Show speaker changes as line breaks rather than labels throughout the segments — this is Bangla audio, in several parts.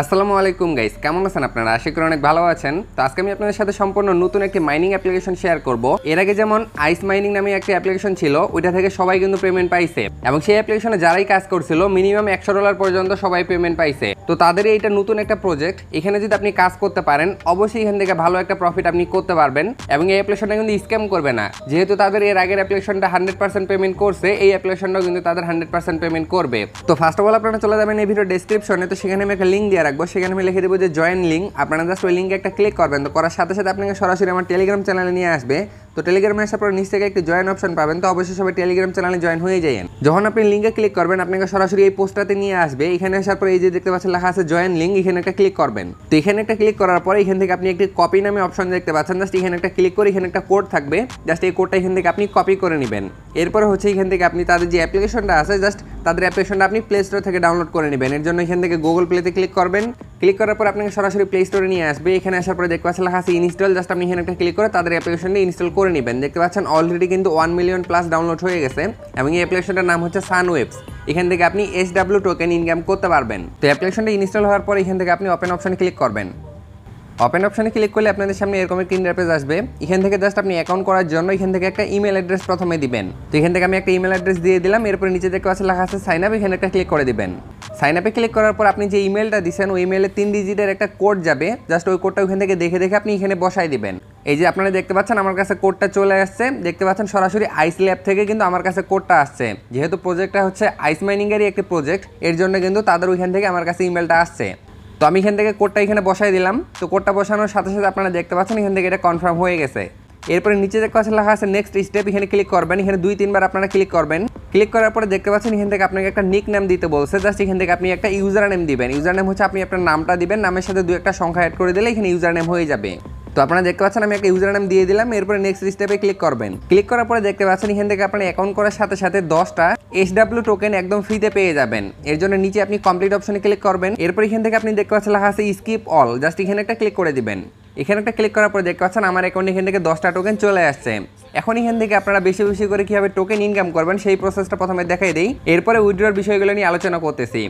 আসসালামু আলাইকুম গাইস কেমন আছেন আপনারা? আশা করি অনেক ভালো আছেন। তো আজকে আমি আপনাদের সাথে সম্পূর্ণ নতুন একটি মাইনিং অ্যাপ্লিকেশন শেয়ার করব। এর আগে যেমন আইস মাইনিং নামে একটি অ্যাপ্লিকেশন ছিল, ওইটা থেকে সবাই কিন্তু পেমেন্ট পাইছে। এবং সেই অ্যাপ্লিকেশনে যারাই কাজ করছিল মিনিমাম একশো ডলার পর্যন্ত সবাই পেমেন্ট পাইছে। তো তাদের এইটা নতুন একটা প্রজেক্ট এখানে যদি আপনি কাজ করতে পারেন, অবশ্যই এখান থেকে ভালো একটা প্রফিট আপনি করতে পারবেন এবং এই অ্যাপ্লিকেশনটা কিন্তু স্ক্যাম করবে না। যেহেতু তাদের এর আগের অ্যাপ্লিকেশনটা হান্ড্রেড পার্সেন্ট পেমেন্ট করছে, এই অ্যাপ্লিকেশনটাও কিন্তু তাদের হান্ড্রেড পার্সেন্ট পেমেন্ট করবে। তো ফার্স্ট অফ অল আপনারা চলে যাবেন এই ভিডিও ডেসক্রিপশনে তো সেখানে আমি একটা লিঙ্ক দিয়ে রাখব। সেখানে আমি লিখে দেবো যে জয়েন লিঙ্ক আপনারা জাস্ট ওই লিঙ্কে একটা ক্লিক করবেন। তো করার সাথে সাথে আপনাকে সরাসরি আমার টেলিগ্রাম চ্যানেলে নিয়ে আসবে। তো টেলিগ্রামে আসার পর নিচ থেকে একটি জয়েন অপশন পাবেন। তো অবশ্যই সবাই টেলিগ্রাম চ্যানেলে জয়েন হয়ে যাবেন যখন আপনি লিঙ্কে ক্লিক করবেন, আপনাকে সরাসরি এই পোস্টটাতে নিয়ে আসবে। এখানে আসার পর এই যে দেখতে পাচ্ছেন, লেখা আছে জয়েন লিঙ্ক এখানে একটা ক্লিক করবেন। তো এখানে একটা ক্লিক করার পর এখান থেকে আপনি একটি কপি নামে অপশন দেখতে পাচ্ছেন। জাস্ট এখানে একটা ক্লিক করে এখানে একটা কোড থাকবে। জাস্ট এই কোডটা এখান থেকে আপনি কপি করে নেবেন। এরপর হচ্ছে এখান থেকে আপনি তাদের যে অ্যাপ্লিকেশনটা আছে জাস্ট তাদের অ্যাপ্লিকেশনটা আপনি প্লে স্টোর থেকে ডাউনলোড করে নেবেন। এর জন্য এখান থেকে গুগল প্লেতে ক্লিক করবেন। ক্লিক করার পর আপনাকে সরাসরি প্লে স্টোরে নিয়ে আসবে। এখানে আসার পরে দেখতে পাচ্ছেন লেখা আছে ইনস্টল জাস্ট আপনি এখানে একটা ক্লিক করে তাদের অ্যাপ্লিকেশনটি ইনস্টল করে নেবেন। দেখতে পাচ্ছেন অলরেডি কিন্তু ওয়ান মিলিয়ন প্লাস ডাউনলোড হয়ে গেছে এবং এই অ্যাপ্লিকেশনটার নাম হচ্ছে সান ওয়েবস এখান থেকে আপনি এস ডাব্লিউ টোকেন ইনকাম করতে পারবেন। তো অ্যাপ্লিকেশনটা ইনস্টল হওয়ার পর এখান থেকে আপনি ওপেন অপশনে ক্লিক করবেন। ওপেন অপশানে ক্লিক করলে আপনাদের সামনে এরকম একটি ইন্টারপেজ আসবে। এখান থেকে জাস্ট আপনি অ্যাকাউন্ট করার জন্য এখান থেকে একটা ইমেল অ্যাড্রেস প্রথমে দিবেন। তো এখান থেকে আমি একটা ইমেল অ্যাড্রেস দিয়ে দিলাম, এরপর নিচে দেখতে পাচ্ছেন লেখা আছে সাইন আপ এখানে একটা ক্লিক করে দিবেন। সাইন আপে ক্লিক করার পর আপনি যে ইমেলটা দিচ্ছেন ওই ইমেলে তিন ডিজিটের একটা কোড যাবে। জাস্ট ওই কোডটা ওখান থেকে দেখে দেখে আপনি এখানে বসাই দিবেন। এই যে আপনারা দেখতে পাচ্ছেন আমার কাছে কোডটা চলে আসছে। দেখতে পাচ্ছেন সরাসরি আইস ল্যাব থেকে কিন্তু আমার কাছে কোডটা আসছে। যেহেতু প্রজেক্টটা হচ্ছে আইস মাইনিংয়েরই একটি প্রজেক্ট এর জন্য কিন্তু তাদের ওইখান থেকে আমার কাছে ইমেলটা আসছে। তো আমি এখান থেকে কোডটা এখানে বসাই দিলাম। তো কোডটা বসানোর সাথে সাথে আপনারা দেখতে পাচ্ছেন এখান থেকে এটা কনফার্ম হয়ে গেছে। এরপরে নিচে দেখতে পাচ্ছেন লেখা আছে নেক্সট স্টেপ এখানে ক্লিক করবেন। এখানে দুই, তিনবার আপনারা ক্লিক করবেন। ক্লিক করার পরে দেখতে পাচ্ছেন এখান থেকে আপনাকে একটা নিক নাম দিতে বলছে। জাস্ট এখান থেকে আপনি একটা ইউজার নেম দিবেন। ইউজার নেম হচ্ছে আপনি আপনার নামটা দিবেন। নামের সাথে দু একটা সংখ্যা অ্যাড করে দিলে এখানে ইউজার নেম হয়ে যাবে। তো আপনারা দেখতে পাচ্ছেন, আমি একটা ইউজার নাম দিয়ে দিলাম, এরপরে নেক্সট স্টেপে ক্লিক করবেন। ক্লিক করার পরে দেখতে পাচ্ছেন, এখান থেকে আপনার অ্যাকাউন্ট করার সাথে সাথে দশটা এস ডাব্লিউ টোকেন একদম ফ্রিতে পেয়ে যাবেন। এর জন্য নিচে আপনি কমপ্লিট অপশনে ক্লিক করবেন। এরপর এখান থেকে আপনি দেখতে পাচ্ছেন, লেখা আছে স্কিপ অল জাস্ট এখানে একটা ক্লিক করে দিবেন। এখানে একটা ক্লিক করার পরে দেখতে পাচ্ছেন, আমার অ্যাকাউন্ট এখান থেকে দশটা টোকেন চলে আসছে। এখন এখান থেকে আপনারা বেশি বেশি করে কীভাবে টোকেন ইনকাম করবেন, সেই প্রসেসটা প্রথমে দেখাই দিই। এরপরে উইড্রোর বিষয়গুলো নিয়ে আলোচনা করতেছি।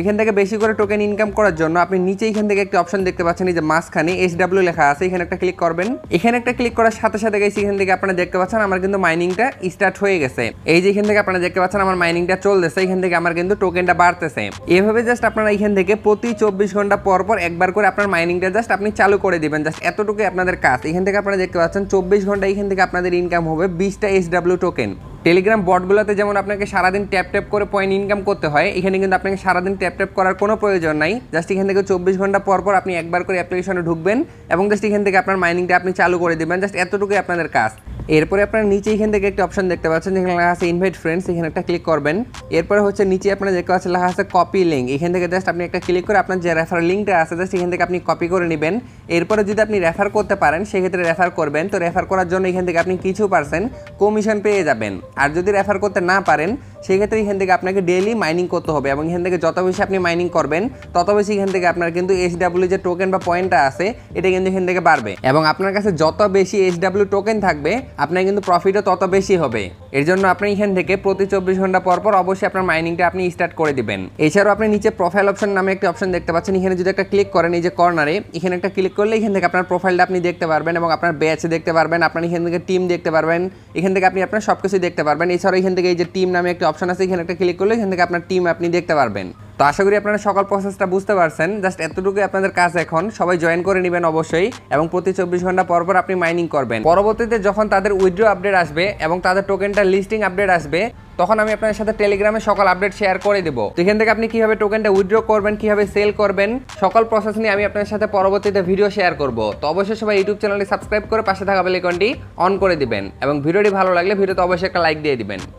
এখান থেকে বেশি করে টোকেন ইনকাম করার জন্য আপনি নিচে এখান থেকে একটা অপশন দেখতে পাচ্ছেন, এই যে মাঝখানে এস ডাব্লিউ লেখা আছে, এখানে একটা ক্লিক করবেন। এখানে একটা ক্লিক করার সাথে সাথে গেছি এখান থেকে আপনারা দেখতে পাচ্ছেন আমার কিন্তু মাইনিংটা স্টার্ট হয়ে গেছে। এই যে এখান থেকে আপনারা দেখতে পাচ্ছেন আমার মাইনিংটা চলতেছে, এখান থেকে আমার কিন্তু টোকেনটা বাড়তেছে। এভাবে জাস্ট আপনারা এখান থেকে প্রতি চব্বিশ ঘণ্টা পর পর একবার করে আপনার মাইনিংটা জাস্ট আপনি চালু করে দিবেন জাস্ট এতটুকুই আপনাদের কাজ। এখান থেকে আপনারা দেখতে পাচ্ছেন, চব্বিশ ঘণ্টা এখান থেকে আপনাদের ইনকাম হবে বিশটা এস ডাব্লিউ টোকেন টেলিগ্রাম বটগুলোতে যেমন আপনাকে সারাদিন ট্যাপ ট্যাপ করে পয়েন্ট ইনকাম করতে হয়, এখানে কিন্তু আপনাকে সারাদিন ট্যাপ ট্যাপ করার কোনো প্রয়োজন নাই। জাস্ট এখান থেকে চব্বিশ ঘণ্টা পর পর আপনি একবার করে অ্যাপ্লিকেশনে ঢুকবেন এবং জাস্ট এখান থেকে আপনার মাইনিংটা আপনি চালু করে দেবেন। জাস্ট এতটুকুই আপনাদের কাজ। এরপরে আপনার নিচে এখান থেকে একটা অপশন দেখতে পাচ্ছেন, যেখানে লেখা আছে ইনভাইট ফ্রেন্ডস এখানে একটা ক্লিক করবেন। এরপরে হচ্ছে নিচে আপনার দেখতে পাচ্ছেন লেখা আছে কপি লিঙ্ক এখান থেকে জাস্ট আপনি একটা ক্লিক করে আপনার যে রেফার লিঙ্কটা আছে জাস্ট এখান থেকে আপনি কপি করে নেবেন। এরপরে যদি আপনি রেফার করতে পারেন, সেক্ষেত্রে রেফার করবেন। তো রেফার করার জন্য এখান থেকে আপনি কিছু পার্সেন্ট কমিশন পেয়ে যাবেন। আর যদি রেফার করতে না পারেন সেক্ষেত্রে এখান থেকে আপনাকে ডেইলি মাইনিং করতে হবে এবং এখান থেকে যত বেশি আপনি মাইনিং করবেন, তত বেশি এখান থেকে আপনার কিন্তু এইচ ডাব্লিউ যে টোকেন বা পয়েন্টটা আছে, এটা কিন্তু এখান থেকে বাড়বে। এবং আপনার কাছে যত বেশি এইচ ডাব্লিউ টোকেন থাকবে, আপনার কিন্তু প্রফিটও তত বেশি হবে। এর জন্য আপনি এখান থেকে প্রতি চব্বিশ ঘণ্টা পর পর অবশ্যই আপনার মাইনিংটা আপনি স্টার্ট করে দিবেন। এছাড়াও আপনি নিচে প্রোফাইল অপশন নামে একটি অপশন দেখতে পাচ্ছেন। এখানে যদি একটা ক্লিক করেন, এই যে কর্নারে এখানে একটা ক্লিক করলে এখান থেকে আপনার প্রোফাইলটা আপনি দেখতে পারবেন এবং আপনার ব্যাচ দেখতে পারবেন, আপনার এখান থেকে টিম দেখতে পারবেন, এখান থেকে আপনি আপনার সব কিছু দেখতে পারবেন। এছাড়াও এখান থেকে এই যে টিম নামে একটা অপশন আছে, এখানে একটা ক্লিক করলে এখান থেকে আপনার টিম আপনি দেখতে পারবেন। তো আশা করি আপনারা সকল প্রসেসটা বুঝতে পারছেন। জাস্ট এতটুকু আপনাদের কাজ এখন। সবাই জয়েন করে নেবেন অবশ্যই। এবং প্রতি চব্বিশ ঘণ্টা পর পর আপনি মাইনিং করবেন। পরবর্তীতে যখন তাদের উইথড্র আপডেট আসবে এবং তাদের টোকেনটা লিস্টিং আপডেট আসবে, তখন আমি আপনাদের সাথে টেলিগ্রামে সকল আপডেট শেয়ার করে দেবো। তো এখান থেকে আপনি কীভাবে টোকেনটা উইথড্র করবেন, কীভাবে সেল করবেন, সকল প্রসেস নিয়ে আমি আপনাদের সাথে পরবর্তীতে ভিডিও শেয়ার করব। তো অবশ্যই সবাই ইউটিউব চ্যানেলটি সাবস্ক্রাইব করে পাশে থাকা বেলাইকনটি অন করে দিবেন। এবং ভিডিওটি ভালো লাগলে ভিডিওতে অবশ্যই একটা লাইক দিয়ে দিবেন।